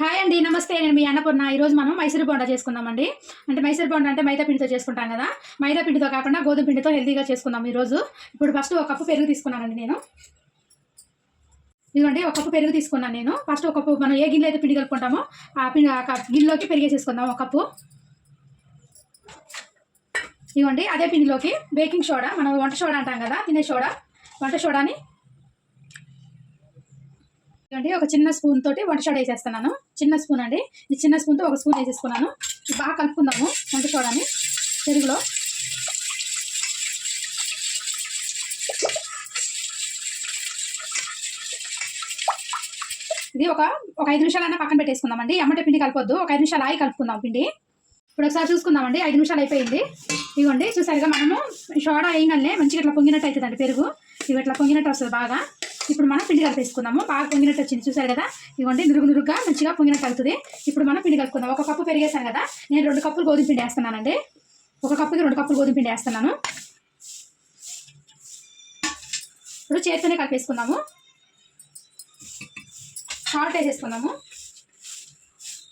Hi అండి నమస్తే. నేను మీ అన్నపూర్ణ. ఈరోజు మనం మైసూర్ బోండా చేసుకుందామండి. అంటే మైసూర్ బోండా అంటే మైదా పిండితో చేసుకుంటాం కదా. మైదా పిండితో కాకుండా గోధుమ పిండితో హెల్తీగా చేసుకుందాం ఈరోజు. ఇప్పుడు ఫస్ట్ ఒక కప్పు పెరుగు తీసుకున్నానండి నేను. ఇదిగోండి ఒక కప్పు పెరుగు తీసుకున్నాను నేను. ఫస్ట్ ఒక కప్పు మనం ఏ గిన్నె అయితే పిండి కలుపుకుంటామో ఆ పిండి గిన్నెలోకి పెరిగేసేసుకుందాం ఒక కప్పు. ఇదిగోండి అదే పిండిలోకి బేకింగ్ సోడా మనం వంట సోడా అంటాం కదా తినే సోడా. వంట సోడాని ఇదిగోండి ఒక చిన్న స్పూన్ తోటి వంట సోడా వేసేస్తున్నాను. చిన్న స్పూన్ అండి. ఈ చిన్న స్పూన్తో ఒక స్పూన్ వేసేసుకున్నాను. బాగా కలుపుకుందాము వంట సోడాని పెరుగులో. ఇది ఒక ఒక ఐదు నిమిషాలైనా పక్కన పెట్టేసుకుందామండి. ఎమ్మటే పిండి కలపొద్దు. ఒక ఐదు నిమిషాలు ఆగి కలుపుకుందాం పిండి. ఇప్పుడు ఒకసారి చూసుకుందామండి. ఐదు నిమిషాలు అయిపోయింది. ఇవ్వండి చూసారుగా మనము సోడా వేయగానే మంచిగా ఇట్లా పొంగినట్టు అవుతుందండి పెరుగు. ఇవి ఇట్లా పొంగినట్టు వస్తుంది బాగా. ఇప్పుడు మనం పిండి కలిపేసుకుందాము బాగా పొంగినట్టు వచ్చింది. చూసారు కదా? ఇవ్వండి నురుగు నురుగ్గా మంచిగా పొంగినట్టు అవుతుంది ఇప్పుడు మనం పిండి కలుపుకుందాం. ఒక కప్పు పెరిగేసాను కదా? నేను రెండు కప్పులు గోధుమ పిండి వేస్తున్నానండి. ఒక కప్పుకి రెండు కప్పులు గోధుమ పిండి వేస్తున్నాను. ఇప్పుడు చేతితోనే కలిపేసుకుందాము. సాల్ట్ వేసేసుకుందాము.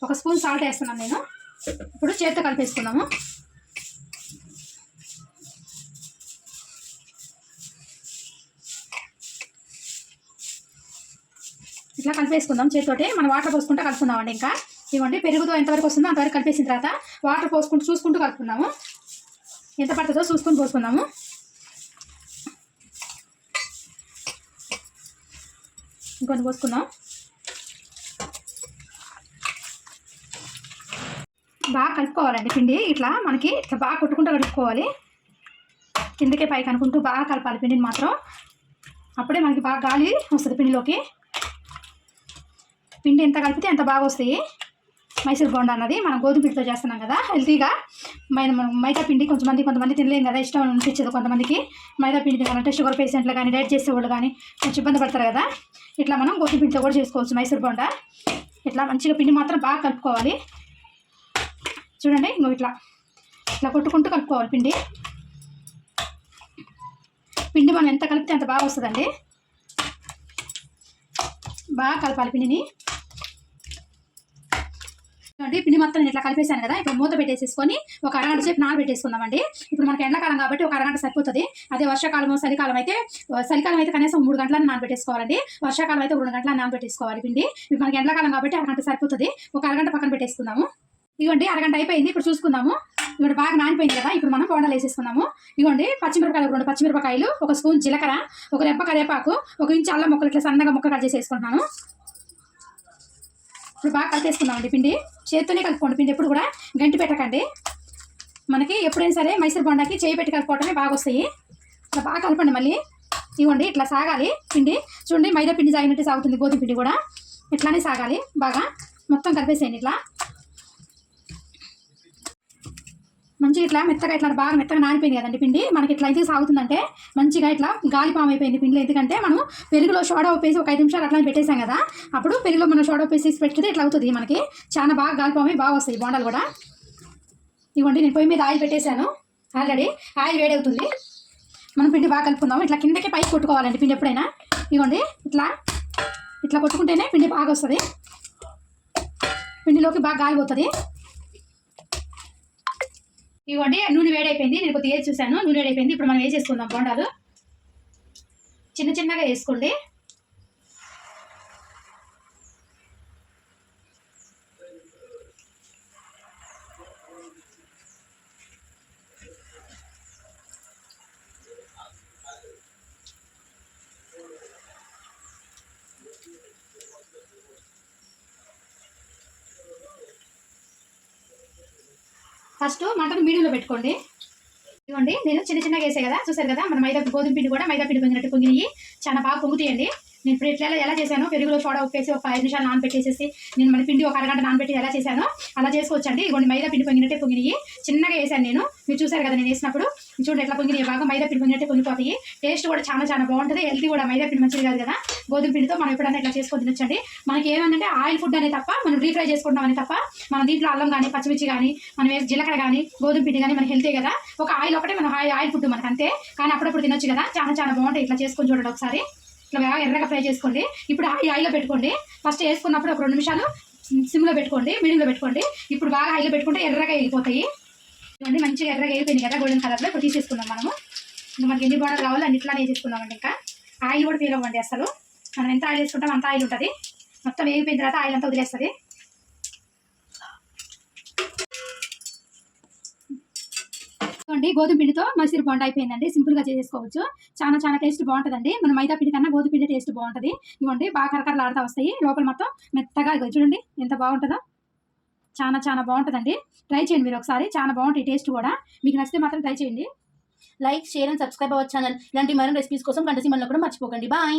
ఒక స్పూన్ సాల్ట్ వేస్తున్నాను నేను. ఇప్పుడు చేతితో కలిపేసుకుందాము. ఇట్లా కలిపేసుకుందాం. చేతితోటి మనం వాటర్ పోసుకుంటూ కలుపుకుందాం అండి ఇంకా. ఇవ్వండి పెరుగుతో ఎంతవరకు వస్తుందో అంతవరకు కలిపేసిన తర్వాత వాటర్ పోసుకుంటూ చూసుకుంటూ కలుపుకుందాము. ఎంత పడుతుందో చూసుకొని పోసుకుందాము. ఇంకొన్ని పోసుకుందాం. బాగా కలుపుకోవాలండి పిండి. ఇట్లా మనకి ఇట్లా బాగా కొట్టుకుంటూ కలుపుకోవాలి. కిందకే పైకి అనుకుంటూ బాగా కలపాలి పిండిని మాత్రం. అప్పుడే మనకి బాగా గాలి వస్తుంది పిండిలోకి. పిండి ఎంత కలిపితే ఎంత బాగా వస్తాయి. మైసూర్ బోండా అన్నది. మనం గోధుమ పిండితో చేస్తున్నాం కదా హెల్తీగా. మైదా మనం మైదా పిండి కొంతమంది కొంతమంది తినలేం కదా ఇష్టం అనిపించదు కొంతమందికి. మైదా పిండి తినాలంటే షుగర్ పేషెంట్లు కానీ డైట్ చేసేవాళ్ళు కానీ కొంచెం ఇబ్బంది పడతారు కదా. ఇట్లా మనం గోధుమ పిండితో కూడా చేసుకోవచ్చు మైసూర్ బోండా. ఇట్లా మంచిగా పిండి మాత్రం బాగా కలుపుకోవాలి. చూడండి ఇంకో ఇట్లా. ఇట్లా కొట్టుకుంటూ కలుపుకోవాలి పిండి. పిండి మనం ఎంత కలిపితే అంత బాగా వస్తుందండి. బాగా కలపాలి పిండిని. చూడండి పిండి మొత్తం నేను ఇట్లా కలిపేశాను కదా ఇప్పుడు మూత పెట్టేసేసుకొని ఒక అరగంట సేపు నానబెట్టేసుకుందామండి. ఇప్పుడు మనకి ఎండాకాలం కాబట్టి ఒక అరగంట సరిపోతుంది. అదే వర్షాకాలం చలికాలం అయితే చలికాలం అయితే కనీసం మూడు గంటల నానబెట్టేసుకోవాలండి. వర్షాకాలం అయితే రెండు గంటల నానబెట్టేసుకోవాలి పిండి. ఇప్పుడు మనకి ఎండాకాలం కాబట్టి అరగంట సరిపోతుంది. ఒక అరగంట పక్కన పెట్టేసుకుందాము. ఇదిగోండి అరగంట అయిపోయింది. ఇప్పుడు చూసుకుందాము. ఇదిగోండి బాగా నానిపోయింది కదా. ఇప్పుడు మనం బోండాలు వేసేసుకుందాము. ఇదిగోండి పచ్చిమిరపకాయలు రెండు పచ్చిమిరపకాయలు ఒక స్పూన్ జీలకర్ర ఒక రెప్ప కరేపాకు ఒక ఇంచు అల్లం ముక్కలు ఇట్లా సన్నగా మొక్క కట్ చేసి వేసుకుంటున్నాను ఇప్పుడు బాగా కలిపేసుకుందామండి పిండి. చేతితోనే కలుపుకోండి పిండి ఎప్పుడు కూడా. గంటి పెట్టకండి. మనకి ఎప్పుడైనా సరే మైసూర్ బొండాకి చేయి పెట్టి కలుపుకోవటమే బాగా వస్తాయి. ఇట్లా బాగా కలపండి మళ్ళీ. ఇవ్వండి ఇట్లా సాగాలి పిండి. చూడండి మైదా పిండి సాగినట్టు సాగుతుంది గోధుమ పిండి కూడా. ఇట్లానే సాగాలి బాగా. మొత్తం కలిపేసేయండి ఇట్లా. మంచిగా ఇట్లా మెత్తగా ఇట్లా బాగా మెత్తగా నానిపోయింది కదండి పిండి. మనకి ఇట్లా అయితే సాగుతుందంటే మంచిగా ఇట్లా గాలిపాము అయిపోయింది పిండిలో. ఎందుకంటే మనం పెరుగులో సోడా ఉప్పేసి ఒక ఐదు నిమిషాలు అట్లా పెట్టేసాం కదా. అప్పుడు పెరుగులో మనం సోడా ఉప్పేసి పెడితే ఇట్లా అవుతుంది మనకి. చాలా బాగా గాలిపాము బాగా వస్తాయి బోండాలు కూడా. ఇవ్వండి నేను పొయ్యి మీద ఆయిల్ పెట్టేశాను. ఆల్రెడీ ఆయిల్ వేడవుతుంది మనం పిండి బాగా కలుపుకుందాం ఇట్లా కిందకి పైకి కొట్టుకోవాలండి పిండి ఎప్పుడైనా. ఇవ్వండి ఇట్లా ఇట్లా కొట్టుకుంటేనే పిండి బాగా వస్తుంది. పిండిలోకి బాగా గాలి పోతుంది ఇవ్వండి. నూనె వేడైపోయింది. నేను కొద్దిగా వేసి చూశాను. నూనె వేడైపోయింది. ఇప్పుడు మనం వేసేసుకుందాం బొండాలు చిన్న చిన్నగా వేసుకోండి. ఫస్ట్ మంటను మీడియంలో పెట్టుకోండి. ఇవ్వండి నేను చిన్న చిన్నగా వేసే కదా చూసారు కదా? మన మైదా గోధుమ పిండి కూడా మైదా పిండి పొంగినట్టు పొంగినవి చాలా బాగా పొంగుతాయండి. నేను ఇప్పుడు ఇట్లా ఎలా చేశాను పెరుగులో సోడా ఉప్పేసి ఒక ఐదు నిమిషాలు నానబెట్టేసేసి నేను మన పిండి ఒక అరగంట నానబెట్టి ఎలా చేశానో అలా చేసుకోవచ్చండి. ఇవ్వండి మైదా పిండి పొంగినట్టే పొంగినాయి. చిన్నగా వేసాను నేను. మీరు చూసారు కదా నేను వేసినప్పుడు. చూడండి ఎట్లా పొంగినాయి. బాగా మైదా పిండి పొంగినట్టే పొంగిపోతాయి. టేస్ట్ కూడా చాలా చాలా బాగుంటుంది. హెల్తీ కూడా. మైదా పిండి మంచిది కాదు కదా. గోధుమ పిండితో మనం ఎప్పుడైనా ఇట్లా చేసుకొని తినొచ్చండి. మనకి ఏమంటే ఆయిల్ ఫుడ్ అనే తప్ప మనం రీఫ్రై చేసుకుంటామని తప్ప మన దీంట్లో అల్లం కానీ పచ్చిమిర్చి కానీ మనం వేసి జీలకర్ర కానీ గోధుమ పిండి కానీ మన హెల్తీ కదా. ఒక ఆయిల్ ఒకటే మన ఆయిల్ ఆయిల్ ఫుడ్ మనకు అంతే. కానీ అప్పుడప్పుడు తినొచ్చు కదా. చాలా చాలా బాగుంటాయి. ఇట్లా చేసుకొని చూడండి ఒకసారి. ఇట్లా బాగా ఎర్రగా ఫ్రై చేసుకోండి. ఇప్పుడు ఈ ఆయిల్లో పెట్టుకోండి. ఫస్ట్ వేసుకున్నప్పుడు ఒక రెండు నిమిషాలు సిమ్లో పెట్టుకోండి మీడియంలో పెట్టుకోండి. ఇప్పుడు బాగా హైలో పెట్టుకుంటే ఎర్రగా వెళ్ళిపోతాయి ఇవన్నీ మంచిగా ఎర్రగా వెళ్ళిపోయింది కదా గోల్డెన్ కలర్లో ఇప్పుడు తీసేసుకుందాం మనము. ఇంకా మనకి ఎన్ని బాగా కావాలో అన్ని ఇట్లానే వేసేసుకుందామండి ఇంకా. ఆయిల్ కూడా ఫీల్ అవ్వండి అసలు. మనం ఎంత ఆయిల్ వేసుకుంటాం అంత ఆయిల్ ఉంటుంది. మొత్తం వేగిపోయిన తర్వాత ఆయిల్ అంతా వదిలేస్తుంది. ఇదిగోండి గోధుమ పిండితో మైసూర్ బోండా అయిపోయిందండి. సింపుల్గా చేసేసుకోవచ్చు. చాలా చాలా టేస్ట్ బాగుంటుందండి. మన మైదా పిండి కన్నా గోధుమ పిండి టేస్ట్ బాగుంటుంది. ఇవ్వండి బాగా కరకరలాడుతూ వస్తాయి. లోపల మొత్తం మెత్తగా చూడండి ఎంత బాగుంటుందో. చాలా చాలా బాగుంటుందండి. ట్రై చేయండి మీరు ఒకసారి. చాలా బాగుంటాయి టేస్ట్ కూడా. మీకు నచ్చితే మాత్రం ట్రై చేయండి. లైక్ షేర్ అండ్ సబ్స్క్రైబ్ అవ్వచ్చు ఛానల్. ఇలాంటి మరిన్ని రెసిపీస్ కోసం గంట సిమ్మల్లో కూడా మర్చిపోకండి. బాయ్.